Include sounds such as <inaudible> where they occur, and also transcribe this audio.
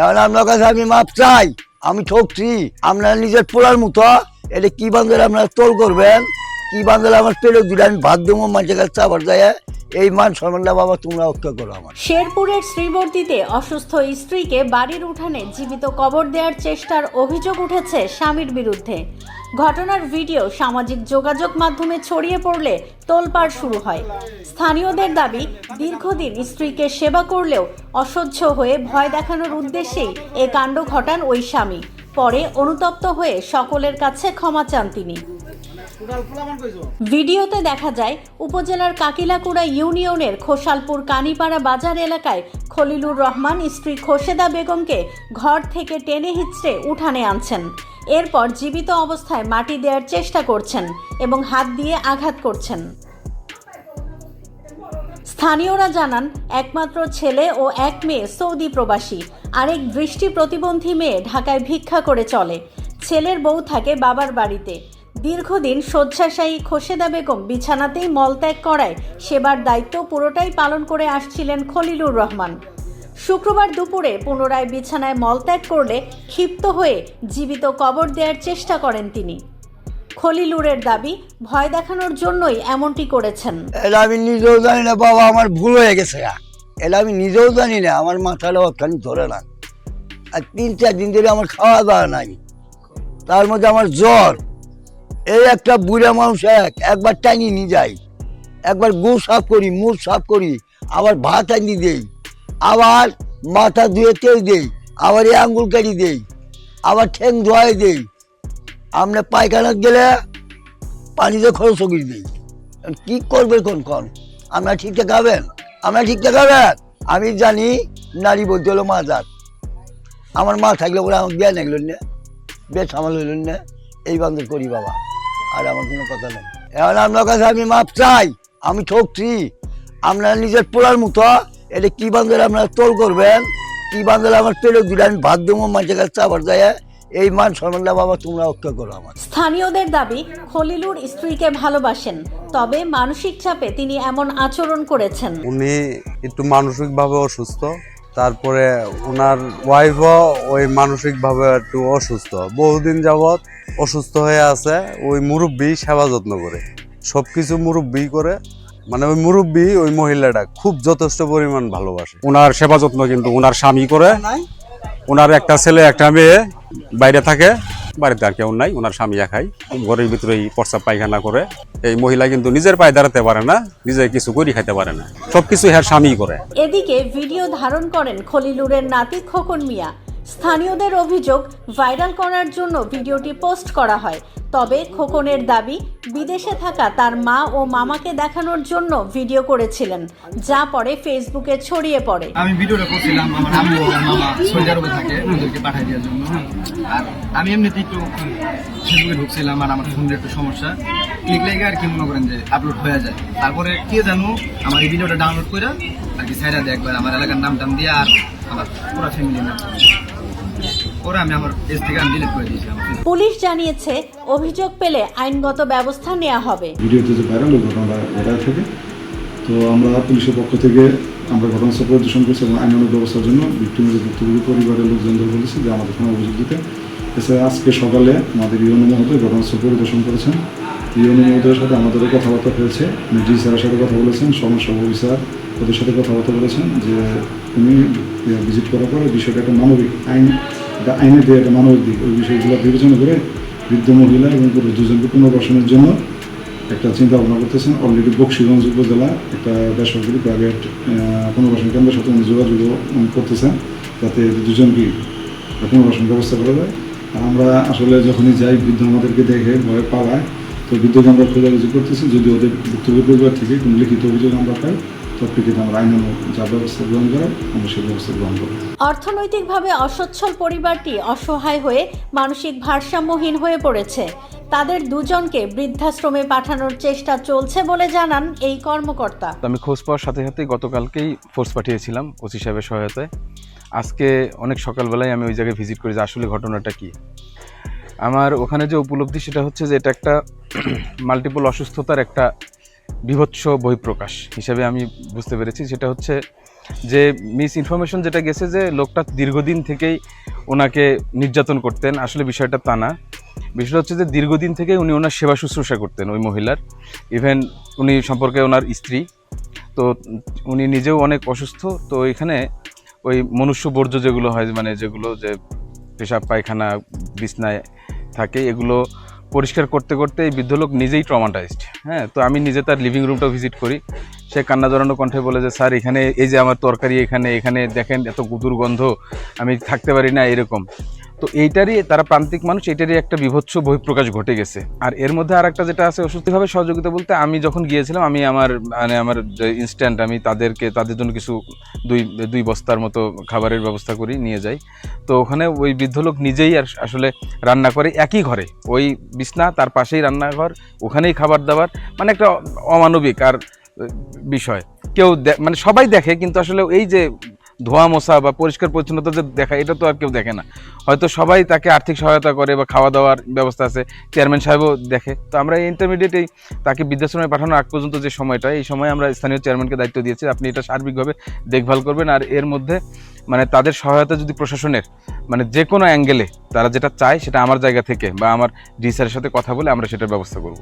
এখন আপনার আমি মাপ চাই। আমি ঠকছি। আপনার নিজের পোলার মতো। এটা কি বান্ধলে আপনারা তোল করবেন? কি বান্ধলে আমার পেলে দিলে আমি ভাত দেবো মানুষের কাছে আবার যায় এই মান সম্মানটা বাবা, তোমরা রক্ষা করো আমার। শেরপুরের শ্রীবর্তীতে অসুস্থ স্ত্রীকে বাড়ির উঠানে জীবিত কবর দেওয়ার চেষ্টার অভিযোগ উঠেছে স্বামীর বিরুদ্ধে। ঘটনার ভিডিও সামাজিক যোগাযোগ মাধ্যমে ছড়িয়ে পড়লে তোলপাড় শুরু হয়। স্থানীয়দের দাবি, দীর্ঘদিন স্ত্রীকে সেবা করলেও অসহ্য হয়ে ভয় দেখানোর উদ্দেশ্যেই এ কাণ্ড ঘটান ওই স্বামী। পরে অনুতপ্ত হয়ে সকলের কাছে ক্ষমা চান তিনি। ভিডিওতে দেখা যায়, উপজেলার কাকিলাকুড়া ইউনিয়নের খোসালপুর কানিপাড়া বাজার এলাকায় খলিলুর রহমান স্ত্রী খোশেদা বেগমকে ঘর থেকে টেনে হিচড়ে উঠানে আনছেন। এরপর জীবিত অবস্থায় মাটি দেওয়ার চেষ্টা করছেন এবং হাত দিয়ে আঘাত করছেন। স্থানীয়রা জানান, একমাত্র ছেলে ও এক মেয়ে সৌদি প্রবাসী। আরেক দৃষ্টি প্রতিবন্ধী মেয়ে ঢাকায় ভিক্ষা করে চলে। ছেলের বউ থাকে বাবার বাড়িতে। দীর্ঘদিন শয্যাশায়ী খোশেদা বেগম বিছানাতেই মলত্যাগ করায় সেবার দায়িত্ব পুরোটাই পালন করে আসছিলেন খলিলুর রহমান। শুক্রবার দুপুরে পুনরায় বিছানায় মলত্যাগ করলে ক্ষিপ্ত হয়ে জীবিত কবর দেওয়ার চেষ্টা করেন তিনি। খলিলুরের দাবি, ভয় দেখানোর জন্যই এমনটি করেছেন। এটা আমি নিজেও জানি না, বাবা, আমার ভুল হয়ে গেছে এটা আমি নিজেও জানি না, আমার মাথাটা অতখানি ধরে না। আর তিন, চার দিন ধরে আমার খাওয়া দাওয়া নাই। তার মধ্যে আমার জ্বর। এই একটা বুড়া মানুষ এক, একবার টাঙিয়ে নিয়ে যাই। একবার গু সাফ করি, মুখ সাফ করি, আবার ভাত আনি দেই। আবার মাথা ধুয়ে তেল দেই, আবার এই আঙ্গুল কাটি দেই, আবার ঠ্যাং ধোয়াই দেই। আপনি পায়খানা গেলে পানিতে খরচ করে দিই। কি করবে কোন কোন? আমরা ঠিকঠাক খাবেন আমরা ঠিকঠাক খাবেন আমি জানি নারী বলতে হলো মা জাত আমার মা থাকলে বলে আমার বিয়ে নাগল না বিয়ে সামাল হইল না, এই বান্ধব করি বাবা। আর আমার কোনো কথা নেই। এখন আপনার কাছে আমি মাপ চাই, আমি ঠকছি। আপনারা নিজের পোলার মতো এটা কি বান্ধলে আপনারা তোল করবেন? কি বান্ধলে আমার পেলে দিলে আমি ভাত দেবো মানুষের কাছে আবার যায় এই মান সম্মানটা বাবা তোমরা রক্ষা করো আমার। স্থানীয়দের দাবি খলিলুর স্ত্রীকে ভালোবাসেন তবে মানসিক চাপে তিনি এমন আচরণ করেছেন। উনি একটু মানসিকভাবে অসুস্থ তারপরে ওনার ওয়াইফও ওই মানসিকভাবে একটু অসুস্থ। বহুদিন যাবৎ অসুস্থ হয়ে আছে ওই মুরব্বী সেবা যত্ন করে সব কিছু মুরব্বী করে মানে ওই মুরব্বী ওই মহিলাটা খুব যথেষ্ট পরিমাণ ভালোবাসে। ওনার সেবা যত্ন কিন্তু ওনার স্বামী করে। ওনার একটা ছেলে একটা মেয়ে বাইরে থাকে। বাড়িতে আর কেউ নাই ওনার স্বামী একাই। ঘরের ভিতরেই প্রস্রাব পায়খানা করে। এই মহিলা কিন্তু নিজের পায়ে দাঁড়াতে পারে না নিজে কিছু করি খাইতে পারে না। সবকিছু হ্যাঁ স্বামী করে। এদিকে ভিডিও ধারণ করেন খলিলুরের নাতি খোকন মিয়া। স্থানীয়দের অভিযোগ ভাইরাল করার জন্য ভিডিওটি পোস্ট করা হয়। তবে খোকনের দাবি, বিদেশে থাকা তার মা ও মামাকে দেখানোর জন্য ভিডিও করেছিলেন, যা পরে ফেসবুকে ছড়িয়ে পড়ে। আমি ভিডিওটা করছিলাম, আমার আর মামা আরবে থাকে, ওদেরকে পাঠাই দেওয়ার জন্য। আর আমি এমনিতে একটু ফেসবুকে ঢুকছিলাম আর আমার ফোনের একটু সমস্যা। ক্লিক লেগে আর কি মনে করেন যে আপলোড হয়ে যায়। তারপরে কে জানো, আমার এই ভিডিওটা ডাউনলোড করে আর কি সাইডা দেয় একবার। আমার এলাকার নাম টাম দিয়ে আর আমার পুরো ফ্যামিলির নাম। ওরা আমি আমার পেজ থেকে আমি ডিলিট করে দিয়েছিলাম। পুলিশ জানিয়েছে অভিযোগ পেলে আইনগত ব্যবস্থা নেওয়া হবে। ভিডিওতে যে ভাইরাল ওই ঘটনাটা ঘটায় থেকে। তো আমরা পুলিশের পক্ষ থেকে আমরা ঘটনাস্থল পরিদর্শন করছি এবং আইনানুগ ব্যবস্থার জন্য ভিক্টিমের ভুক্তভোগী পরিবারের লোকজনদের বলেছি যে আমাদের থানা অভিযোগ দিতে। এছাড়া আজকে সকালে আমাদের ইউনো মহোদয় ঘটনাস্থল পরিদর্শন করেছেন। ইউনো মহোদয়ের সাথে আমাদেরও কথাবার্তা হয়েছে। ডি স্যারের সাথে কথা বলেছেন সমস্যা অফিসার ওদের সাথে কথাবার্তা বলেছেন যে উনি ভিজিট করার পরে বিষয়টা একটা মানবিক আইন একটা আইনের দিয়ে একটা মানবিক দিক। ওই বিষয়গুলো বিবেচনা করে বৃদ্ধ মহিলা এবং পুরুষ দুজনকে পুনর্বাসনের জন্য একটা চিন্তা ভাবনা করতেছেন। অলরেডি বক্সিগঞ্জ উপজেলা একটা বেসরকারি প্রাইভেট পুনর্বাসন কেন্দ্রের সাথে উনি যোগাযোগ করতেছেন যাতে দুজনকে পুনর্বাসন ব্যবস্থা করা যায়। আর আমরা আসলে যখনই যাই, বৃদ্ধ আমাদেরকে দেখে, ভয় পাওয়ায়, তো বৃদ্ধকে আমরা খোঁজাখুঁজি করতেছি। যদি ওদের ভুক্তভোগী পরিবার থেকে কোনো লিখিত অভিযোগ আমরা পাই। অর্থনৈতিকভাবে অসচ্ছল পরিবারটি অসহায় হয়ে মানসিক ভারসাম্যহীন হয়ে পড়েছে। তাদের দুজনকে বৃদ্ধাশ্রমে পাঠানোর চেষ্টা চলছে বলে জানান এই কর্মকর্তা। আমি খোঁজ পাওয়ার সাথে সাথেই গতকালকেই ফোর্স পাঠিয়েছিলাম ওসি সাহেবের সহায়তায়। আজকে অনেক সকালবেলায় আমি ওই জায়গায় ভিজিট করি যে আসলে ঘটনাটা কি। আমার ওখানে যে উপলব্ধি সেটা হচ্ছে যে এটা একটা <clears throat> মাল্টিপল অসুস্থতার একটা বিভৎস বহিঃপ্রকাশ হিসেবে আমি বুঝতে পেরেছি। সেটা হচ্ছে যে মিস ইনফরমেশন যেটা গেছে যে লোকটা দীর্ঘদিন থেকেই ওনাকে নির্যাতন করতেন, আসলে বিষয়টা তা না। বিষয়টা হচ্ছে যে দীর্ঘদিন থেকে উনি ওনার সেবা শুশ্রূষা করতেন ওই মহিলার। ইভেন উনি সম্পর্কে ওনার স্ত্রী। তো উনি নিজেও অনেক অসুস্থ, তো এখানে ওই মনুষ্য বর্জ্য যেগুলো হয় মানে যেগুলো যে পেশাব পায়খানা, বিছনায় থাকে, এগুলো পরিষ্কার করতে করতে এই বৃদ্ধ লোক নিজেই ট্রমাটাইজড হ্যাঁ তো আমি নিজে তার লিভিং রুমটা ভিজিট করি। সে কান্না জড়ানো কণ্ঠে বলে যে, স্যার, এখানে এই যে আমার তরকারি, এখানে এখানে দেখেন এত গুদুর গন্ধ আমি থাকতে পারি না এরকম। তো এইটারই, তারা প্রান্তিক মানুষ এটারই একটা বিভৎস বহিঃপ্রকাশ ঘটে গেছে। আর এর মধ্যে আর একটা যেটা আছে অসুস্থভাবে সহযোগিতা বলতে, আমি যখন গিয়েছিলাম, আমি আমার মানে আমার ইনস্ট্যান্ট আমি তাদেরকে, তাদের জন্য কিছু দুই দুই বস্তার মতো খাবারের ব্যবস্থা করি, নিয়ে যাই। তো ওখানে ওই বৃদ্ধ লোক নিজেই আর আসলে রান্না করে একই ঘরে। ওই বিছনা, তার পাশেই রান্নাঘর, ওখানেই খাবার দাবার মানে একটা অমানবিক আর বিষয়। কেউ মানে সবাই দেখে, কিন্তু আসলে এই যে ধোয়া মশা বা পরিষ্কার পরিচ্ছন্নতা যে দেখা, এটা তো আর কেউ দেখে না। হয়তো সবাই তাকে আর্থিক সহায়তা করে বা খাওয়া দাওয়ার ব্যবস্থা আছে, চেয়ারম্যান সাহেবও দেখে। তো আমরা এই ইন্টারমিডিয়েটেই তাকে বৃদ্ধাশ্রমে পাঠানোর আগ পর্যন্ত যে সময়টা, এই সময় আমরা স্থানীয় চেয়ারম্যানকে দায়িত্ব দিয়েছি। আপনি এটা সার্বিকভাবে দেখভাল করবেন আর এর মধ্যে মানে তাদের সহায়তা যদি প্রশাসনের মানে যে কোনো অ্যাঙ্গেলে তারা যেটা চায় সেটা আমার জায়গা থেকে বা আমার ডি স্যারের সাথে কথা বলে আমরা সেটার ব্যবস্থা করব।